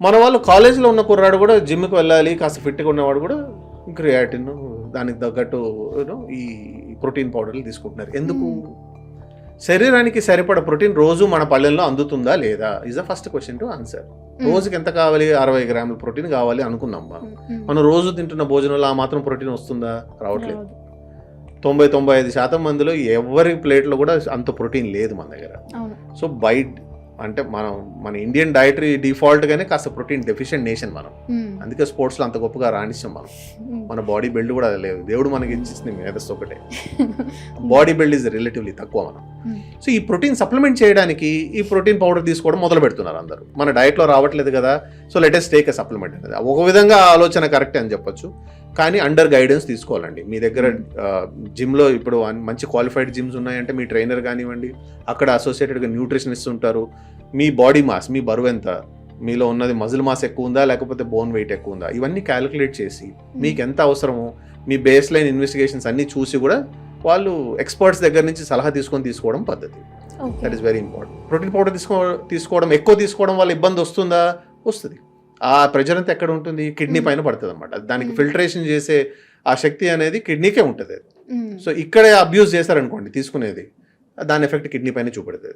మన వాళ్ళు కాలేజీలో ఉన్న కుర్రాడు కూడా జిమ్కి వెళ్ళాలి కాస్త ఫిట్గా ఉన్నవాడు కూడా క్రియాటిన్ దానికి తగ్గట్టు ఈ ప్రోటీన్ పౌడర్లు తీసుకుంటున్నారు. ఎందుకు? శరీరానికి సరిపడ ప్రోటీన్ రోజు మన పళ్ళెల్లో అందుతుందా లేదా? Is the first question to answer రోజుకి ఎంత కావాలి? అరవై గ్రాముల ప్రోటీన్ కావాలి అనుకుందాం మనం. మ్మ్. మనం రోజు తింటున్న భోజనంలో ఆ మాత్రం ప్రోటీన్ వస్తుందా? రావట్లేదు. తొంభై తొంభై ఐదు శాతం మందిలో ఎవరి ప్లేట్లో కూడా అంత ప్రోటీన్ లేదు మన దగ్గర. సో బైట్ అంటే మనం మన ఇండియన్ డైటరీ డిఫాల్ట్గానే కాస్త ప్రోటీన్ డెఫిషియెంట్ నేషన్ మనం మ్మ్. అందుకే స్పోర్ట్స్లో అంత గొప్పగా రాణిస్తాం మనం మ్మ్. మన బాడీ బిల్డ్ కూడా అది లేదు దేవుడు మనకి ఇచ్చింది మేధస్సు ఒకటే బాడీ బిల్డ్ ఇస్ రిలేటివ్లీ తక్కువ మనం. సో ఈ ప్రోటీన్ సప్లిమెంట్ చేయడానికి ఈ ప్రోటీన్ పౌడర్ తీసుకోవడం మొదలు పెడుతున్నారు అందరూ. మన డైట్లో రావట్లేదు కదా so latest take a supplement అనేది. ఒక విధంగా ఆలోచన కరెక్టే అని చెప్పొచ్చు. కానీ అండర్ గైడెన్స్ తీసుకోవాలండి. మీ దగ్గర జిమ్లో ఇప్పుడు మంచి క్వాలిఫైడ్ జిమ్స్ ఉన్నాయంటే మీ ట్రైనర్ కానివ్వండి అక్కడ అసోసియేటెడ్గా న్యూట్రిషనిస్ట్ ఉంటారు. మీ బాడీ మాస్ మీ బరువు ఎంత? మీలో ఉన్నది మజిల్ మాస్ ఎక్కువ ఉందా లేకపోతే బోన్ వెయిట్ ఎక్కువ ఉందా ఇవన్నీ క్యాలిక్యులేట్ చేసి మీకు ఎంత అవసరమో మీ బేస్ లైన్ ఇన్వెస్టిగేషన్స్ అన్నీ చూసి కూడా వాళ్ళు ఎక్స్పర్ట్స్ దగ్గర నుంచి సలహా తీసుకొని తీసుకోవడం పద్ధతి. That is very important protein powder తీసుకో తీసుకోవడం ఎక్కువ తీసుకోవడం వల్ల ఇబ్బంది వస్తుందా వస్తుంది ఆ ప్రెజర్ అంతా ఎక్కడ ఉంటుంది కిడ్నీ Mm. పైన పడుతుంది అనమాట దానికి. ఫిల్టరేషన్ చేసే ఆ శక్తి అనేది కిడ్నీకే ఉంటుంది. సో ఇక్కడే అబ్యూస్ చేశారనుకోండి తీసుకునేది దాని ఎఫెక్ట్ కిడ్నీ పైన చూపెడుతుంది